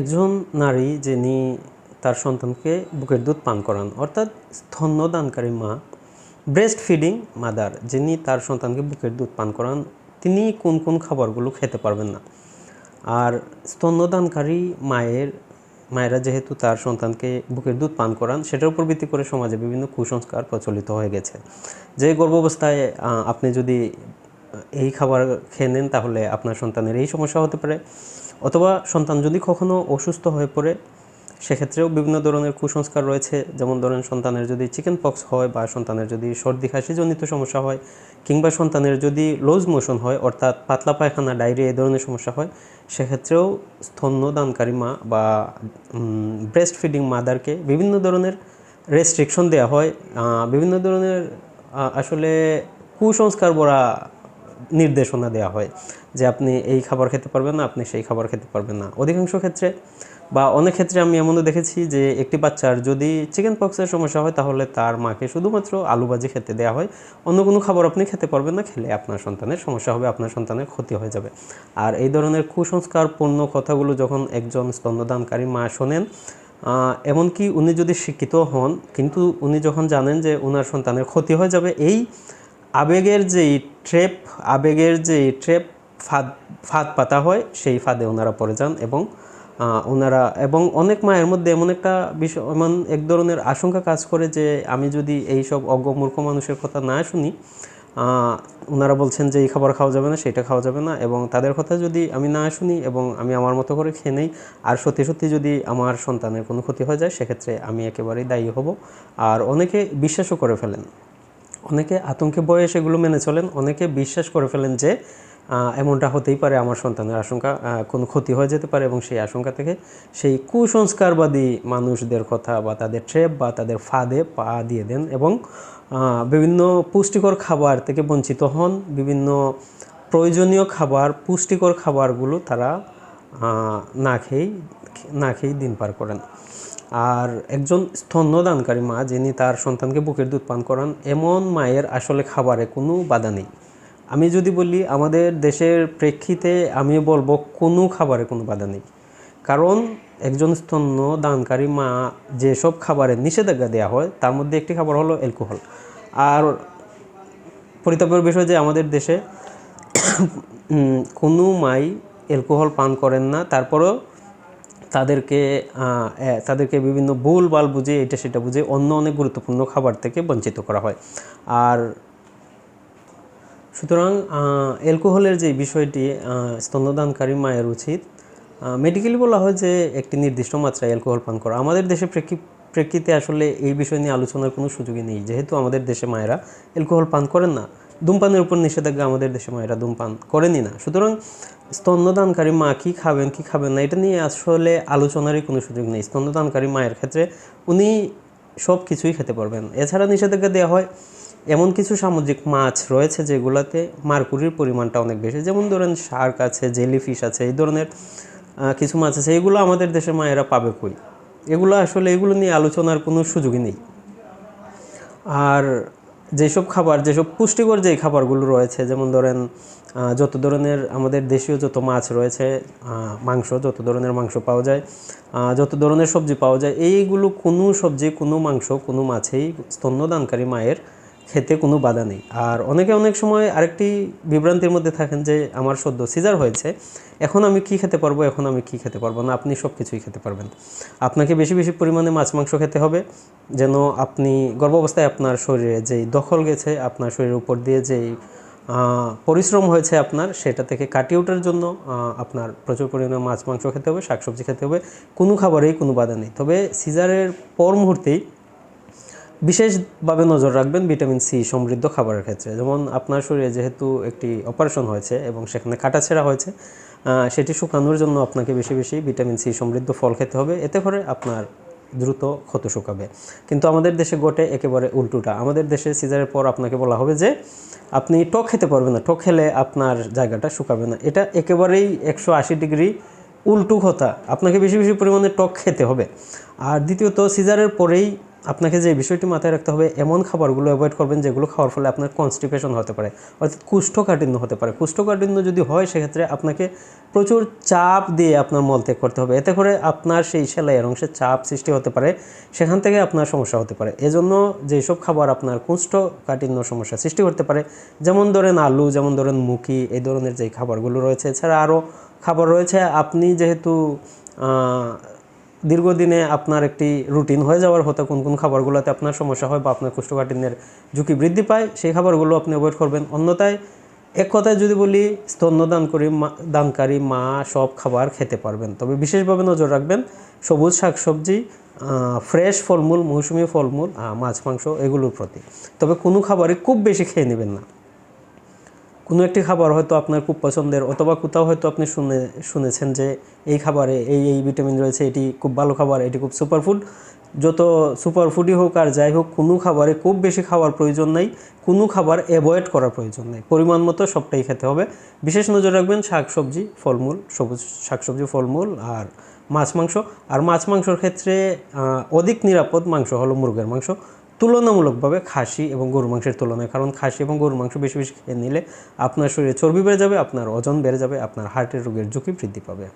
একজন নারী যিনি তার সন্তানকে বুকের দুধ পান করান, অর্থাৎ স্তন্যদানকারী মা ব্রেস্ট ফিডিং মাদার যিনি তার সন্তানকে বুকের দুধ পান করান, তিনি কোন কোন খাবারগুলো খেতে পারবেন না। আর স্তন্যদানকারী মায়ের, মায়েরা যেহেতু তার সন্তানকে বুকের দুধ পান করান, সেটার উপর ভিত্তি করে সমাজে বিভিন্ন কুসংস্কার প্রচলিত হয়ে গেছে। যে গর্ভাবস্থায় আপনি যদি এই খাবার খেয়ে নেন, তাহলে আপনার সন্তানের এই সমস্যা হতে পারে। অথবা সন্তান যদি কখনো অসুস্থ হয়ে পড়ে, সেক্ষেত্রেও বিভিন্ন ধরনের কুসংস্কার রয়েছে। যেমন ধরেন সন্তানের যদি চিকেন পক্স হয় বা সন্তানের যদি সর্দি কাশিজনিত সমস্যা হয়, কিংবা সন্তানের যদি লুজ মোশন হয়, অর্থাৎ পাতলা পায়খানা ডায়রিয়া এই ধরনের সমস্যা হয়, সেক্ষেত্রেও স্তন্যদানকারী মা বা ব্রেস্ট ফিডিং মাদারকে বিভিন্ন ধরনের রেস্ট্রিকশন দেওয়া হয়। বিভিন্ন ধরনের আসলে কুসংস্কার ভরা নির্দেশনা দেওয়া হয় যে আপনি এই খাবার খেতে পারবেন না, আপনি সেই খাবার খেতে পারবেন না। অধিকাংশ ক্ষেত্রে বা অনেক ক্ষেত্রে আমি এমনও দেখেছি যে একটি বাচ্চার যদি চিকেন পক্সের সমস্যা হয়, তাহলে তার মাকে শুধুমাত্র আলু ভাজি খেতে দেওয়া হয়। অন্য কোনো খাবার আপনি খেতে পারবেন না, খেলে আপনার সন্তানের সমস্যা হবে, আপনার সন্তানের ক্ষতি হয়ে যাবে। আর এই ধরনের কুসংস্কারপূর্ণ কথাগুলো যখন একজন স্তন্যদানকারী মা শোনেন এমনকি উনি যদি শিক্ষিত হন, কিন্তু উনি যখন জানেন যে ওনার সন্তানের ক্ষতি হয়ে যাবে, এই আবেগের যেই ট্রেপ আবেগের যেই ট্রেপ ফাঁদ ফাঁদ পাতা হয়, সেই ফাঁদে ওনারা পড়ে যান এবং ওনারা, এবং অনেক মায়ের মধ্যে এমন একটা বিষয়, এমন এক ধরনের আশঙ্কা কাজ করে যে আমি যদি এই সব অজ্ঞ মূর্খ মানুষের কথা না শুনি ওনারা বলছেন যে এই খাবার খাওয়া যাবে না, সেটা খাওয়া যাবে না এবং তাদের কথা যদি আমি না শুনি এবং আমি আমার মতো করে খেয়ে নেই, আর সত্যি সত্যি যদি আমার সন্তানের কোনো ক্ষতি হয়ে যায়, সেক্ষেত্রে আমি একেবারেই দায়ী হব। আর অনেকে বিশ্বাসও করে ফেলেন। অনেকে আতঙ্কে বয়ে সেগুলো মেনে চলেন, অনেকে বিশ্বাস করে ফেলেন যে এমনটা হতেই পারে, আমার সন্তানের আশঙ্কা কোনো ক্ষতি হয়ে যেতে পারে এবং সেই আশঙ্কা থেকে সেই কুসংস্কারবাদী মানুষদের কথা বা তাদের ট্রেপ বা তাদের ফাঁদে পা দিয়ে দেন এবং বিভিন্ন পুষ্টিকর খাবার থেকে বঞ্চিত হন, বিভিন্ন প্রয়োজনীয় খাবার, পুষ্টিকর খাবারগুলো তারা না খেয়েই না খেয়েই দিন পার করেন। আর একজন স্তন্যদানকারী মা যিনি তার সন্তানকে বুকের দুধ পান করান, এমন মায়ের আসলে খাবারে কোনো বাধা নেই। আমি যদি বলি, আমাদের দেশের প্রেক্ষিতে আমি বলব, কোনো খাবারে কোনো বাধা নেই। কারণ একজন স্তন্য দানকারী মা যেসব খাবারে নিষেধাজ্ঞা দেওয়া হয়, তার মধ্যে একটি খাবার হলো অ্যালকোহল। আর পরিতাপের বিষয় যে আমাদের দেশে কোনো মাই অ্যালকোহল পান করেন না। তারপরেও তাদেরকে তাদেরকে বিভিন্ন ভুল বাল বুঝে এটা সেটা বুঝে অন্য অনেক গুরুত্বপূর্ণ খাবার থেকে বঞ্চিত করা হয়। আর সুতরাং অ্যালকোহলের যে বিষয়টি স্তন্যদানকারী মায়ের উচিত মেডিকেলি বলা হয় যে একটি নির্দিষ্ট মাত্রায় অ্যালকোহল পান করা। আমাদের দেশে প্রেক্ষি, প্রেক্ষিতে আসলে এই বিষয় নিয়ে আলোচনার কোনো সুযোগই নেই। যেহেতু আমাদের দেশে মায়েরা অ্যালকোহল পান করেন না। ধূমপানের উপর নিষেধাজ্ঞা আমাদের দেশে মায়েরা ধূমপান করেনই না। সুতরাং স্তন্যদানকারী মা কী খাবেন কী খাবেন না, এটা নিয়ে আসলে আলোচনারই কোনো সুযোগ নেই। স্তন্যদানকারী মায়ের ক্ষেত্রে উনি সব কিছুই খেতে পারবেন। এছাড়া নিষেধাজ্ঞা দেওয়া হয়, এমন কিছু সামুদ্রিক মাছ রয়েছে যেগুলোতে মার্কুরির পরিমাণটা অনেক বেশি। যেমন ধরেন শার্ক আছে, জেলিফিশ আছে, এই ধরনের কিছু মাছ আছে, এগুলো আমাদের দেশের মায়েরা পাবে কই? এগুলো আসলে, এগুলো নিয়ে আলোচনার কোনো সুযোগই নেই। আর যেসব খাবার, যেসব পুষ্টিকর যেই খাবারগুলো রয়েছে, যেমন ধরেন যত ধরনের আমাদের দেশীয় যত মাছ রয়েছে মাংস, যত ধরনের মাংস পাওয়া যায় যত ধরনের সবজি পাওয়া যায়, এইগুলো কোনো সবজি, কোনো মাংস, কোনো মাছেই স্তন্যদানকারী মায়ের খেতে কোনো বাধা নেই। আর অনেকে অনেক সময় আরেকটি বিভ্রান্তির মধ্যে থাকেন যে, আমার সদ্য সিজার হয়েছে, এখন আমি কি খেতে পারব, এখন আমি কি খেতে পারব না? আপনি সব কিছুই খেতে পারবেন। আপনাকে বেশি বেশি পরিমাণে মাছ, মাংস খেতে হবে, যেন আপনি গর্ভাবস্থায় আপনার শরীরে যেই দখল গেছে, আপনার শরীরের উপর দিয়ে যেই পরিশ্রম হয়েছে আপনার, সেটা থেকে কাটিয়ে ওঠার জন্য আপনার প্রচুর পরিমাণে মাছ, মাংস খেতে হবে, শাকসবজি খেতে হবে। কোনো খাবারেই কোনো বাধা নেই। তবে সিজারের পর মুহূর্তেই বিশেষভাবে নজর রাখবেন ভিটামিন সি সমৃদ্ধ খাবারের ক্ষেত্রে। যেমন আপনার শরীরে যেহেতু একটি অপারেশন হয়েছে এবং সেখানে কাটাছেঁড়া হয়েছে সেটি শুকানোর জন্য আপনাকে বেশি বেশি ভিটামিন সি সমৃদ্ধ ফল খেতে হবে। এতে করে আপনার দ্রুত ক্ষত শুকাবে। কিন্তু আমাদের দেশে গোটে একেবারে উল্টোটা। আমাদের দেশে সিজারের পর আপনাকে বলা হবে যে আপনি টক খেতে পারবেন না। টক খেলে আপনার জায়গাটা শুকাবে না। এটা একেবারেই একশো আশি ডিগ্রি উল্টু কথা। আপনাকে বেশি বেশি পরিমাণে টক খেতে হবে। আর দ্বিতীয়ত, সিজারের পরেই আপনাকে যে বিষয়টি মাথায় রাখতে হবে, এমন খাবারগুলো অ্যাভয়েড করবেন যেগুলো খাওয়ার ফলে আপনার কনস্টিপেশন হতে পারে, অর্থাৎ কুষ্ঠকাঠিন্য হতে পারে। কুষ্ঠকাঠিন্য যদি হয়, সেক্ষেত্রে আপনাকে প্রচুর চাপ দিয়ে আপনার মলত্যাগ করতে হবে। এতে করে আপনার সেই সেলাইয়ের অংশে চাপ সৃষ্টি হতে পারে, সেখান থেকে আপনার সমস্যা হতে পারে। এজন্য যেসব খাবার আপনার কুষ্ঠকাঠিন্য সমস্যা সৃষ্টি করতে পারে, যেমন ধরেন আলু, যেমন ধরেন মুখি, এই ধরনের যে খাবারগুলো রয়েছে, এছাড়া আরও খাবার রয়েছে। আপনি যেহেতু দীর্ঘদিনে আপনার একটি রুটিন হয়ে যাওয়ার হতো কোন কোন খাবারগুলোতে আপনার সমস্যা হয় বা আপনার কোষ্ঠকাঠিন্যের ঝুঁকি বৃদ্ধি পায়, সেই খাবারগুলো আপনি অ্যাভয়েড করবেন। অন্যথায় এক কথায় যদি বলি, স্তন্যদান করি, মা- দানকারী, মা সব খাবার খেতে পারবেন। তবে বিশেষভাবে নজর রাখবেন, সবুজ শাকসবজি ফ্রেশ ফলমূল, মৌসুমী ফলমূল মাছ, মাংস, এগুলোর প্রতি। তবে কোনো খাবারই খুব বেশি খেয়ে নেবেন না। কোনো একটি খাবার হয়তো আপনার খুব পছন্দের, অথবা কোথাও হয়তো আপনি শুনে, শুনেছেন যে এই খাবারে এই এই ভিটামিন রয়েছে, এটি খুব ভালো খাবার, এটি খুব সুপারফুড যত সুপারফুডই হোক আর যাই হোক, কোনো খাবারে খুব বেশি খাওয়ার প্রয়োজন নেই, কোনো খাবার অ্যাভয়েড করার প্রয়োজন নেই। পরিমাণ মতো সবটাই খেতে হবে। বিশেষ নজর রাখবেন শাকসবজি, ফলমূল, সবুজ শাকসবজি, ফলমূল আর মাছ মাংস। আর মাছ মাংসর ক্ষেত্রে অধিক নিরাপদ মাংস হলো মুরগের মাংস। তুলনামূলকভাবে খাসি এবং গরুর মাংসের তুলনায়, কারণ খাসি এবং গরুর মাংস বেশি বেশি খেয়ে নিলে আপনার শরীরে চর্বি বেড়ে যাবে, আপনার ওজন বেড়ে যাবে, আপনার হার্টের রোগের ঝুঁকি বৃদ্ধি পাবে।